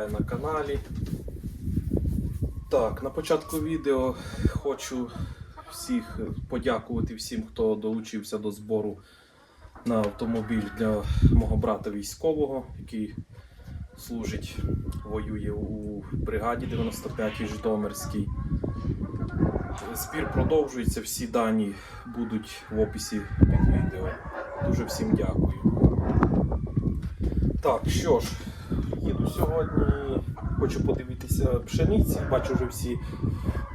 Вітаю на каналі. Так, на початку відео хочу всіх подякувати всім, хто долучився до збору на автомобіль для мого брата військового, який служить, воює у бригаді 95-й Житомирській. Збір продовжується, всі дані будуть в описі під відео. Дуже всім дякую. Так, що ж, їду сьогодні, хочу подивитися пшениці. Бачу, вже всі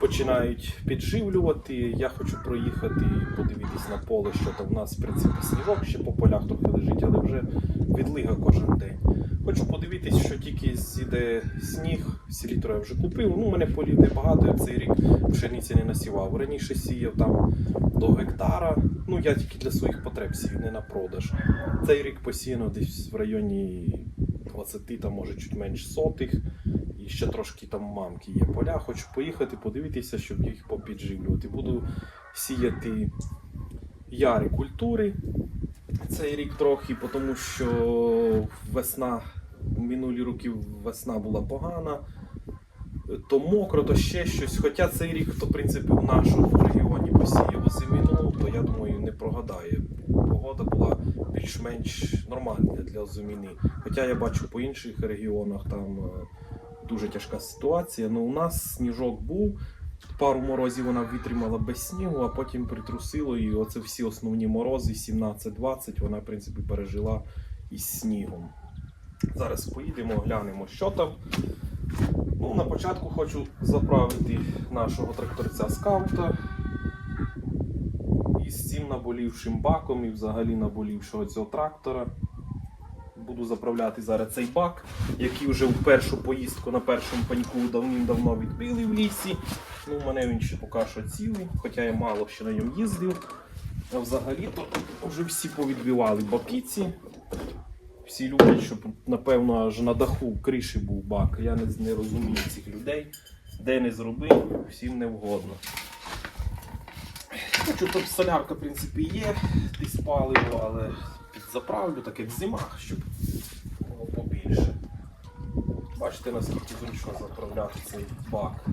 починають підживлювати. Я хочу проїхати і подивитись на поле, що там в нас, в принципі, сніжок ще по полях трохи лежить, але вже відлига кожен день. Хочу подивитись, що тільки зійде сніг, селітро я вже купив. Ну, мене полів небагато, я цей рік пшениці не насівав. Раніше сіяв там до гектара. Ну, я тільки для своїх потреб сію, не на продаж. Цей рік посіяно десь в районі 20, там може чуть менш сотих. І ще трошки там мамки є поля. Хочу поїхати, подивитися, щоб їх попідживлювати. Буду сіяти ярі культури цей рік трохи, тому що весна, минулі роки весна була погана. То мокро, то ще щось. Хоча цей рік, хто в принципі в нашому регіоні посіяв озиміну, то я думаю не прогадає. Погода була більш-менш нормальна для озиміни. Хоча я бачу по інших регіонах там е, дуже тяжка ситуація. Ну у нас сніжок був. Пару морозів вона витримала без снігу, а потім притрусило і оце всі основні морози 17-20 вона, в принципі, пережила із снігом. Зараз поїдемо, глянемо, що там. Ну, на початку хочу заправити нашого тракторця скаута цим наболівшим баком і взагалі наболівшого цього трактора. Буду заправляти зараз цей бак, який вже в першу поїздку на першому паньку давним-давно відбили в лісі. Ну, у мене він ще поки що цілий, хоча я мало ще на ньому їздив. А взагалі-то вже всі повідбивали бакіці. Всі люблять, щоб, напевно, аж на даху криші був бак. Я не, розумію цих людей. Де не зробив, всім не вгодно. Хочу, тут солярка, в принципі, є, десь паливо, але підзаправлю, так як в зимах, щоб було побільше. Бачите, наскільки зручно заправляти цей бак.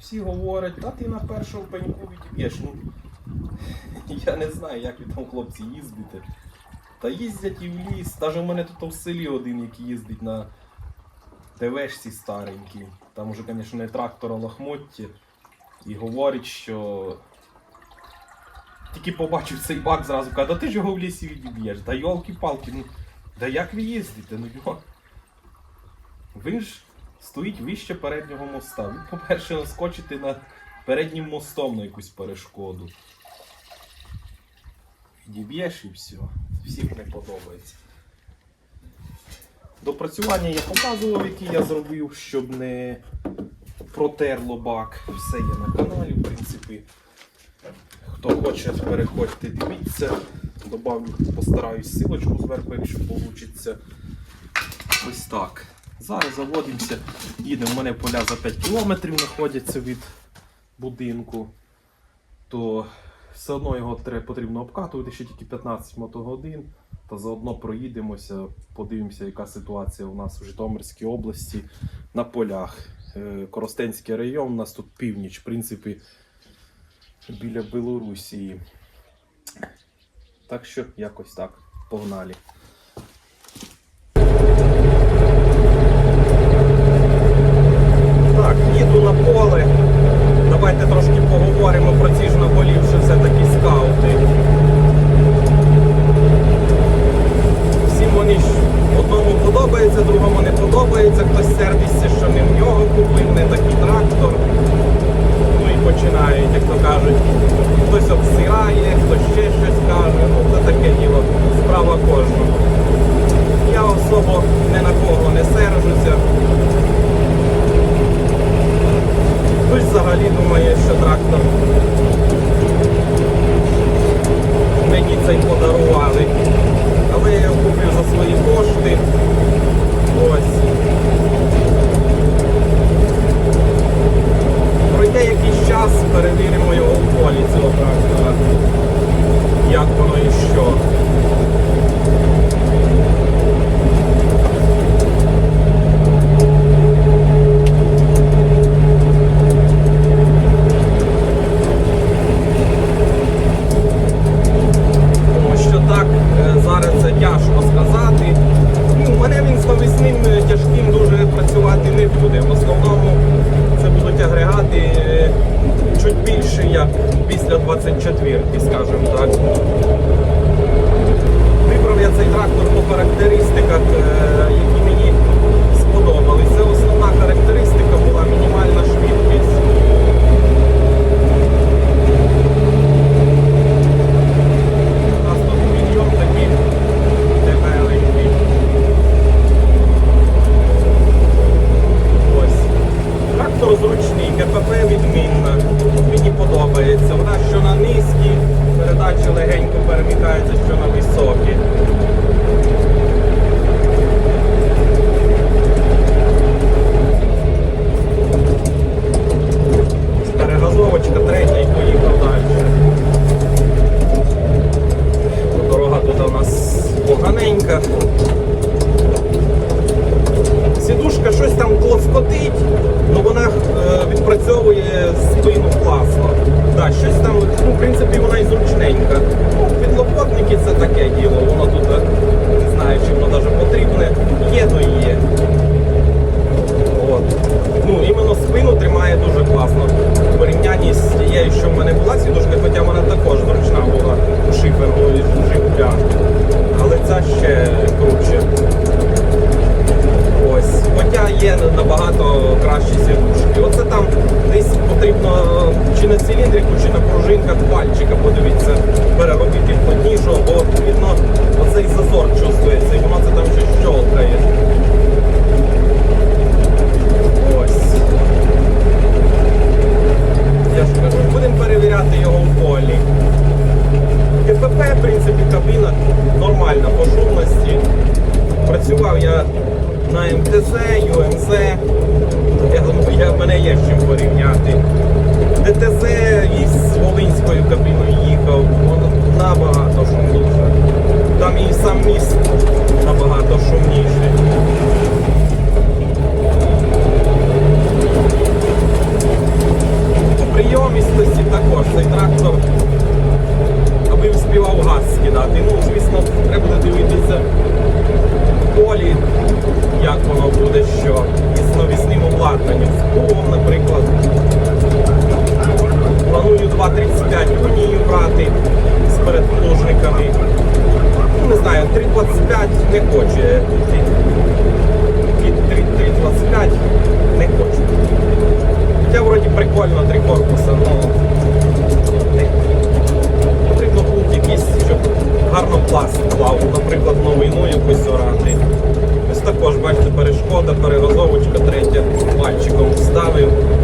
Всі говорять, та ти на першому пеньку відіб'єш. Ну, я не знаю, як ви там хлопці їздите. Та їздять і в ліс. Навіть у мене тут в селі один, який їздить на ТВшці старенький. Там уже, звісно, не трактор, а лохмотті. І говорить, що тільки побачив цей бак зразу каже, да ти ж його в лісі відіб'єш. Да йолки-палки, ну да як ви їздите? Ну йо. Він ж стоїть вище переднього моста. Ви, по-перше, наскочите на переднім мостом на якусь перешкоду. Відіб'єш і все. Всім не подобається. Допрацювання я показував, які я зробив, щоб не протерло бак. Все є на каналі, в принципі. Хто хоче, переходьте, дивіться. Добавлю, постараюсь силочку зверху, якщо вийде. Ось так. Зараз заводимося. Їдемо. У мене поля за 5 кілометрів знаходяться від будинку. То все одно його потрібно обкатувати ще тільки 15 мотогодин. Та заодно проїдемося, подивимося, яка ситуація у нас в Житомирській області на полях. Е, Коростенський район, у нас тут північ, в принципі, біля Білорусі. Так що якось так. Погнали. подобається, другому не подобається, хтось сервісі, що не в нього купив, не такий трактор. Ну і починають, як то кажуть, хтось обсирає, хтось ще щось каже. Ну Це таке діло, справа кожного. Я особо не на кого не сержуся. Хтось взагалі думає, що трактор. Мені цей подарували, але я його купив за свої кошти. Ось. Пройде якийсь час, перевіримо його в полі цього трактора. Як воно і що. шкода, перегазовочка, третя пальчиком вставив.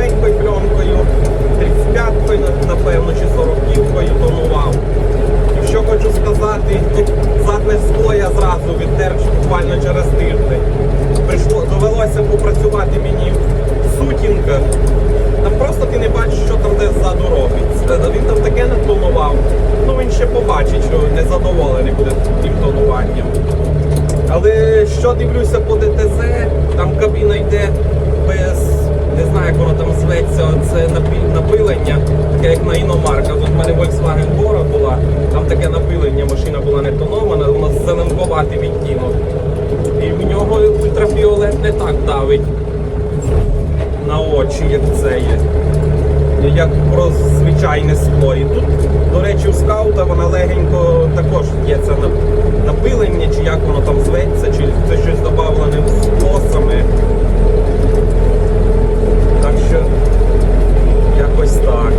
35-й пленкою, 35-ю, напевно, чи 40-кою тонував. І що хочу сказати, задне скло я зразу відтер буквально через тиждень. Довелося попрацювати мені в сутінках. Там просто ти не бачиш, що там де ззаду робить. Е, він там таке натонував. Ну він ще побачить, що незадоволений буде тим тонуванням. Але що дивлюся по ДТЗ, там кабіна йде без не знаю, як воно там зветься, це напилення, таке як на іномарках. Тут в мене Volkswagen Bora була, там таке напилення, машина була не тонована, у нас зеленкуватий відтінок. І в нього ультрафіолет не так давить на очі, як це є. Як про звичайне скло. І тут, до речі, у скаута вона легенько також є це напилення, чи як воно там зветься, чи це щось додавлене скло саме. Так що якось так.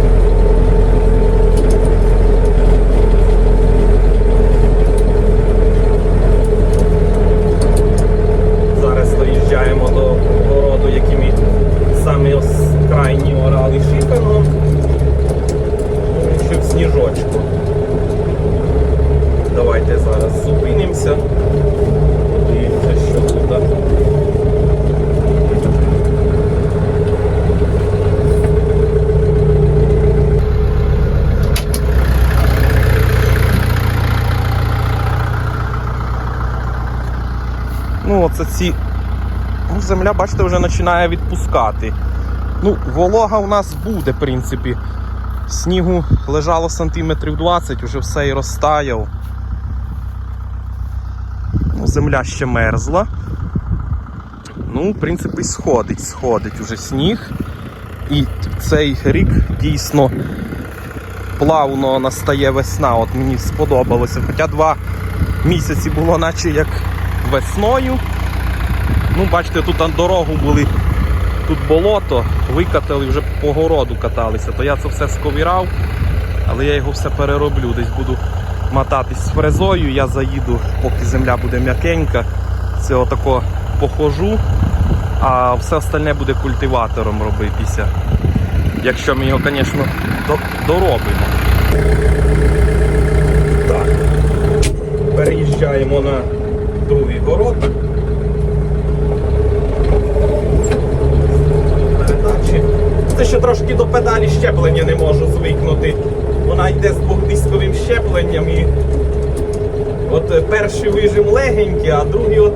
Зараз доїжджаємо до городу, якими самі ос- крайні орали шипеном. Ще в сніжочку. Давайте зараз зупинимося. Подивимося, що тут. Ну, оце ці. Ну, земля, бачите, вже починає відпускати. Ну, волога у нас буде, в принципі. Снігу лежало сантиметрів 20, вже все і розтаяв. Ну, земля ще мерзла. Ну, в принципі, сходить, сходить уже сніг. І цей рік дійсно плавно настає весна. От мені сподобалося. Хоча два місяці було наче як весною. Ну, бачите, тут на дорогу були, тут болото, викатали, вже по городу каталися, то я це все сковірав, але я його все перероблю. Десь буду мотатись з фрезою, я заїду, поки земля буде м'якенька. Це отако похожу, а все остальне буде культиватором робитися. Якщо ми його, звісно, доробимо. Так. Переїжджаємо на другий город. Це ще трошки до педалі щеплення не можу звикнути. Вона йде з двохдисковим щепленням і от е, перший вижим легенький, а другий от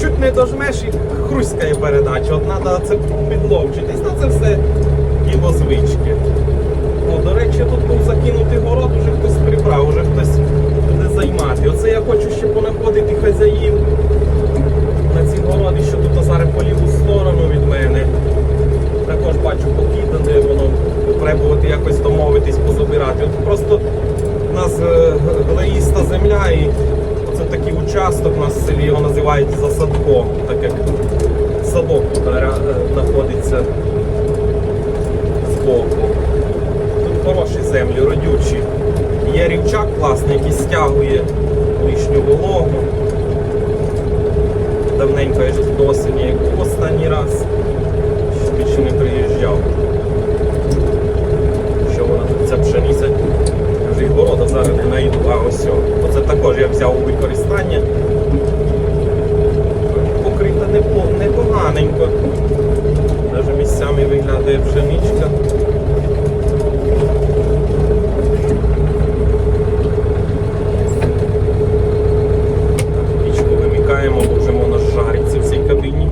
чуть не дожмеш і хруськає передача. От треба це підловчитись. Ну це все діло звички. О, до речі, тут був закинутий город, уже хтось прибрав, уже хтось займати. Оце я хочу ще понаходити хазяїв на ці городи, що тут зараз по ліву сторону від мене. Також бачу покидане, воно попробувати якось домовитись, позабирати. От просто у нас е, глеїста земля і це такий участок у нас в селі, його називають засадком, так як садок тут е, знаходиться збоку. Тут хороші землі, родючі. Є рівчак класний, який стягує лишню вологу. Давненько я ж до осені як був останній раз. Ще більше не приїжджав. Що вона тут ця пшениця? Я Вже й города зараз не найду, а ось. о. Оце також я взяв у використання. Покрита непо- непоганенько. Навіть місцями виглядає пшеничка. Пічку вимікаємо, бо вже воно жариться в цій кабіні.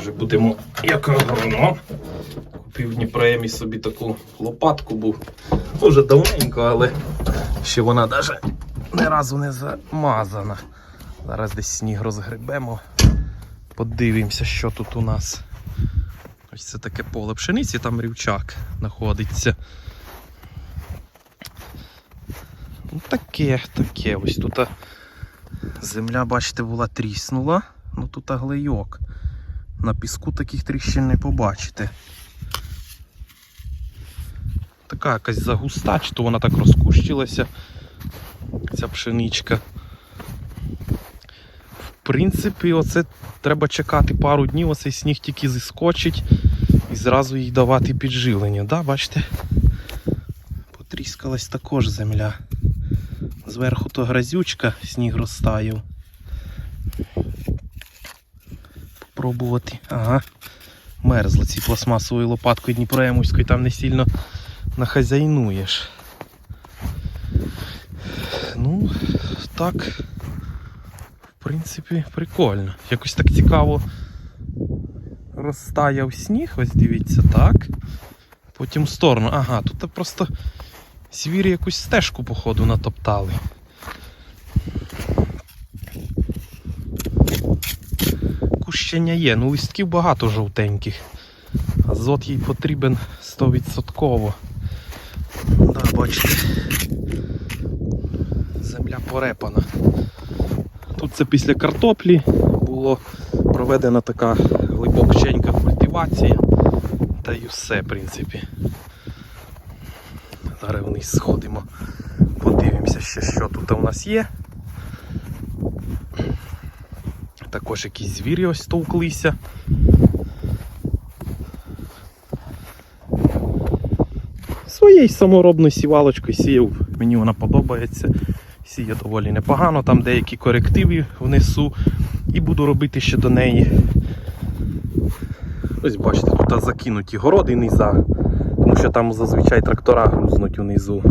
Вже будемо як агроном. Купив Дніпроємі собі таку лопатку, був дуже давненько, але ще вона навіть ні разу не замазана. Зараз десь сніг розгребемо. Подивимося, що тут у нас. Ось це таке поле пшениці, там рівчак знаходиться. Ну, таке, таке. Ось тут земля, бачите, була тріснула. Ну тут глейок. На піску таких тріщин не побачите. Така якась загуста, чи то вона так розкущилася, ця пшеничка. Принципі, оце треба чекати пару днів, оцей сніг тільки зіскочить і зразу їй давати підживлення. Да, бачите? Потріскалась також земля. Зверху то грязючка, сніг розтаяв. Попробувати. Ага. Мерзло ці пластмасовою лопаткою Дніпроємовською, там не сильно нахазяйнуєш. Ну, так. Принципі, прикольно. Якось так цікаво розтаяв сніг, ось дивіться, так. Потім в сторону. Ага, тут просто звірі якусь стежку, походу, натоптали. Кущення є, ну листків багато жовтеньких. Азот їй потрібен 100%. Да, бачите. Земля порепана. Тут це після картоплі було проведена така глибокченька культивація. Та й все, в принципі. Зараз вниз сходимо, подивимося ще, що тут у нас є. Також якісь звірі ось товклися. Своєю саморобною сівалочкою сіяв. Мені вона подобається. Сіє доволі непогано, там деякі корективи внесу. І буду робити ще до неї. Ось бачите, тут закинуті городи низа, тому що там зазвичай трактора грузнуть унизу.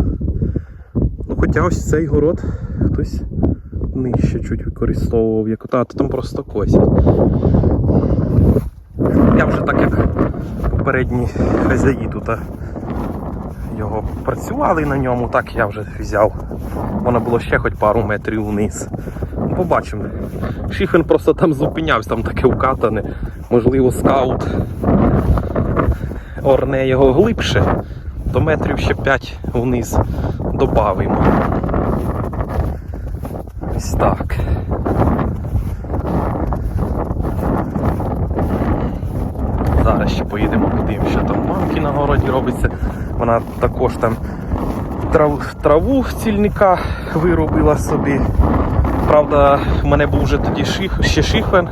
Ну, хоча ось цей город хтось нижче чуть використовував, як та, то там просто косять. Я вже так як попередні хазяї тут а, його працювали на ньому, так я вже взяв. Воно було ще хоч пару метрів вниз. Побачимо. Шіфен просто там зупинявся, там таке вкатане. Можливо, скаут орне його глибше, до метрів ще 5 вниз добавимо. Ось так. Зараз ще поїдемо подивимося, що там в мамки на городі робиться. Вона також там трав, траву цільника виробила собі. Правда, в мене був вже тоді ших, ще шихвен,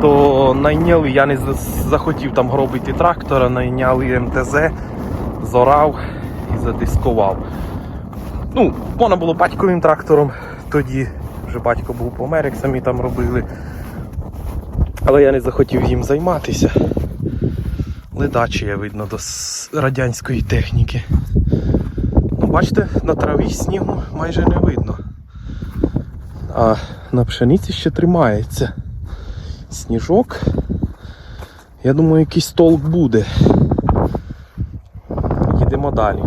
то найняли, я не захотів там гробити трактора, найняли МТЗ, зорав і задискував. Ну, воно було батьковим трактором, тоді вже батько був помер, як самі там робили. Але я не захотів їм займатися. Ледаче видно до радянської техніки. Ну, бачите, на траві снігу майже не видно. А на пшениці ще тримається сніжок. Я думаю, якийсь толк буде. Їдемо далі.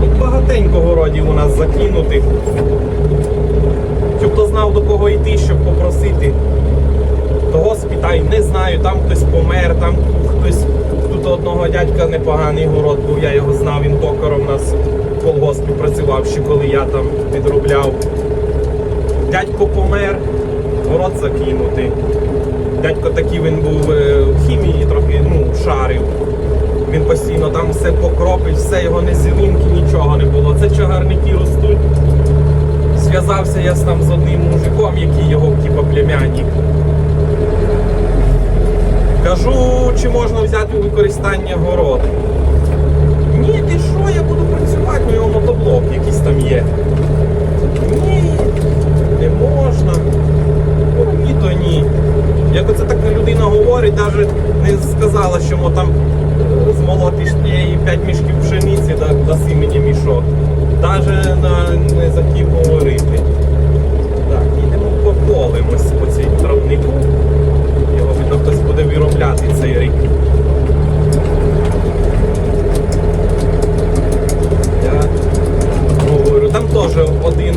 Тут багатенько городів у нас закинутих. Щоб хто знав до кого йти, щоб попросити. Того спитай, не знаю, там хтось помер, там хтось. Тут одного дядька непоганий город був, я його знав, він токаром нас в колгоспі працював ще коли я там підробляв. Дядько помер, город закинутий. Дядько такий він був е, в хімії трохи ну, шарив. Він постійно там все покропить, все його не зеленки, нічого не було. Це чагарники ростуть. Зв'язався я там з одним мужиком, який його типу, племянник. Кажу, чи можна взяти у використання город. Ні, ти що, я буду працювати, у нього мотоблок якийсь там є. Ні, не можна. Ну, ні, то ні. Як оце така людина говорить, навіть не сказала, що мо там е, змолотиш 5 мішків пшениці, да, даси мені мішок. Навіть на, не захотів говорити. Так, їдемо пополимось по цій травнику. Видно хтось буде виробляти цей рік. Я говорю, там теж один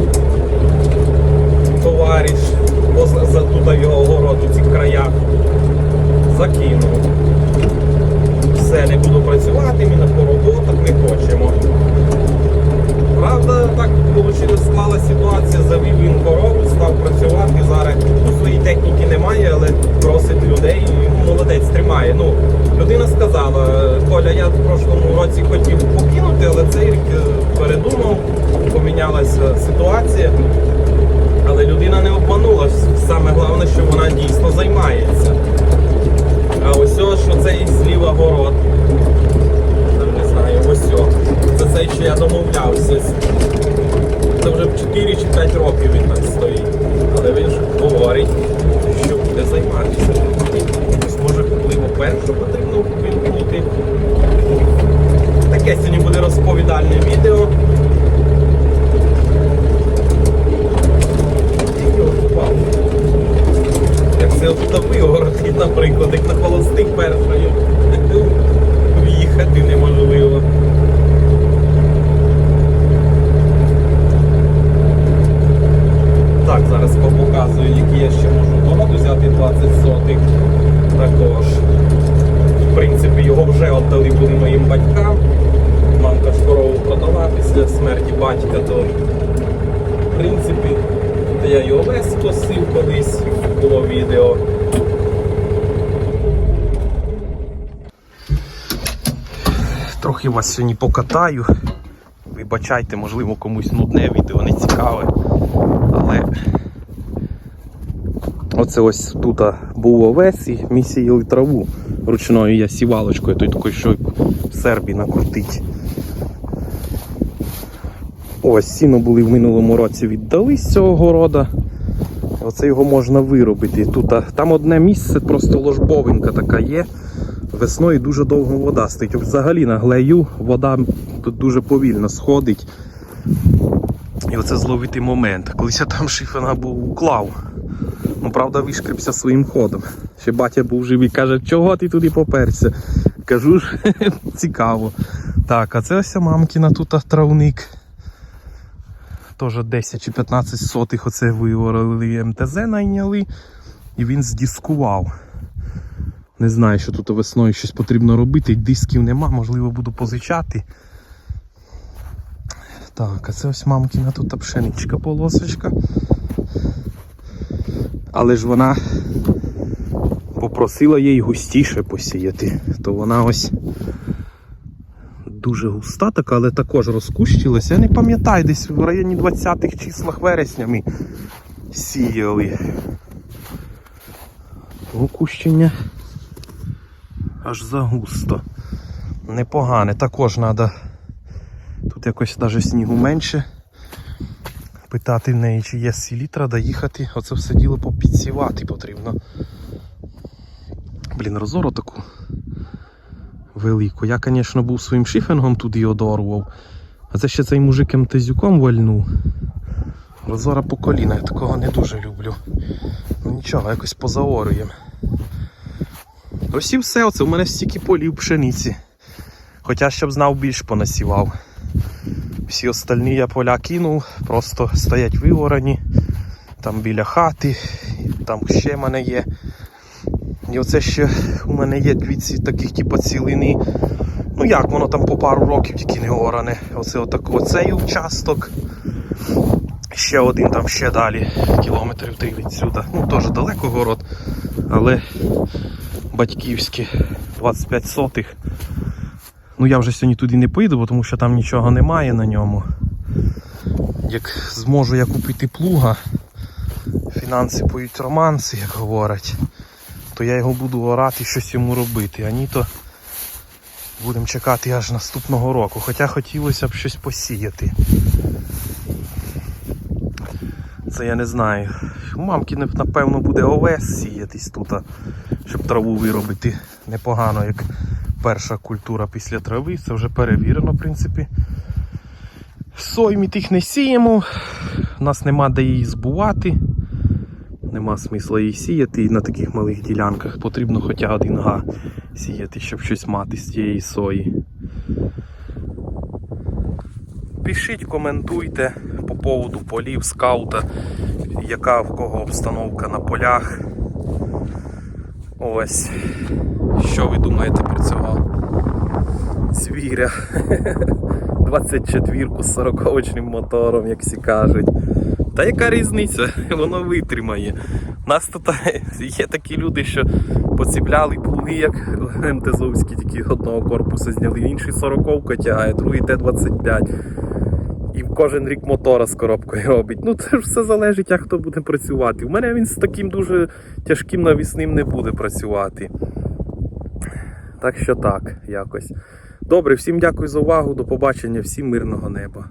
товариш поза за тут його город у цих краях закинув. Все, не буду працювати, ми на пороботах не хочемо. Правда, так вийшло, склала ситуація, завів він корову, став працювати. Зараз ну, своєї техніки немає, але просить людей і ну, молодець тримає. Ну, людина сказала, Коля, я в прошлому році хотів покинути, але цей рік е, передумав, помінялася ситуація. Але людина не обманула. Саме головне, що вона дійсно займається. А ось ось, що цей зліва город. Не знаю, ось о. Це цей, що я домовлявся. Це вже 4 чи 5 років він так стоїть. Але він ж говорить, що буде займатися. Першу потрібно вимкнути. Таке сьогодні буде розповідальне відео. своїм батькам. Мамка ж корову продала після смерті батька, то в принципі то я й овес косив колись, було відео. Трохи вас сьогодні покатаю. Вибачайте, можливо, комусь нудне відео не цікаве. Але оце ось тут був овес і ми сіяли траву ручною я сівалочкою, той такий, що в Сербії накрутить. Ось сіно були в минулому році віддали з цього города. Оце його можна виробити. Тут, там одне місце, просто ложбовинка така є. Весною дуже довго вода стоїть. Взагалі на глею вода тут дуже повільно сходить. І оце зловити момент. Колись я там шифена був уклав. Ну, правда, вишкрився своїм ходом. Ще батя був живий, каже, чого ти туди поперся? Кажу ж, цікаво. Так, а це ось мамкіна тут травник. Теж 10 чи 15 сотих оце виворили МТЗ найняли. І він здіскував. Не знаю, що тут весною щось потрібно робити. Дисків нема, можливо, буду позичати. Так, а це ось мамкіна тут пшеничка полосочка. Але ж вона попросила їй густіше посіяти, то вона ось дуже густа така, але також розкущилася. Я не пам'ятаю, десь в районі 20-х числах вересня ми сіяли. Того кущення аж загусто. Непогане. Також треба тут якось навіть снігу менше. Питати в неї, чи є селітра, доїхати. Оце все діло попідсівати потрібно. Блін, розору таку велику. Я, звісно, був своїм шифінгом туди одорвав. А це ще цей мужик МТЗюком вальнув. Розора по коліна, я такого не дуже люблю. Ну нічого, якось позаорюємо. Ось і все, оце у мене стільки полів пшениці. Хоча щоб знав більш понасівав. Всі остальні я поля кинув, просто стоять виворані, там біля хати, там ще в мене є. І оце ще у мене є дві ці таких типу цілини. Ну як воно там по пару років тільки не оране. Оце отак оцей участок. Ще один там ще далі, кілометрів три відсюди. Ну теж далеко город, але батьківські 25 сотих. Ну я вже сьогодні туди не поїду, тому що там нічого немає на ньому. Як зможу я купити плуга, фінанси поють романси, як говорять, то я його буду орати щось йому робити. А ні то будемо чекати аж наступного року. Хоча хотілося б щось посіяти. Це я не знаю. У мамки напевно буде овес сіятись тут, щоб траву виробити непогано, як перша культура після трави. Це вже перевірено, в принципі. Сой ми тих не сіємо, у нас нема де її збувати. Нема смисла її сіяти і на таких малих ділянках потрібно хоча один га сіяти, щоб щось мати з цієї сої. Пишіть, коментуйте поводу полів, скаута, яка в кого обстановка на полях. Ось. Що ви думаєте про цього звіря? 24-ку з 40-очним мотором, як всі кажуть. Та яка різниця? Воно витримає. У нас тут є такі люди, що поціпляли плуги, як МТЗовські, тільки одного корпусу зняли. Інший 40-ка тягає, другий Т-25. І кожен рік мотора з коробкою робить. Ну це ж все залежить, як хто буде працювати. У мене він з таким дуже тяжким навісним не буде працювати. Так що так, якось. Добре, всім дякую за увагу. До побачення, всім мирного неба.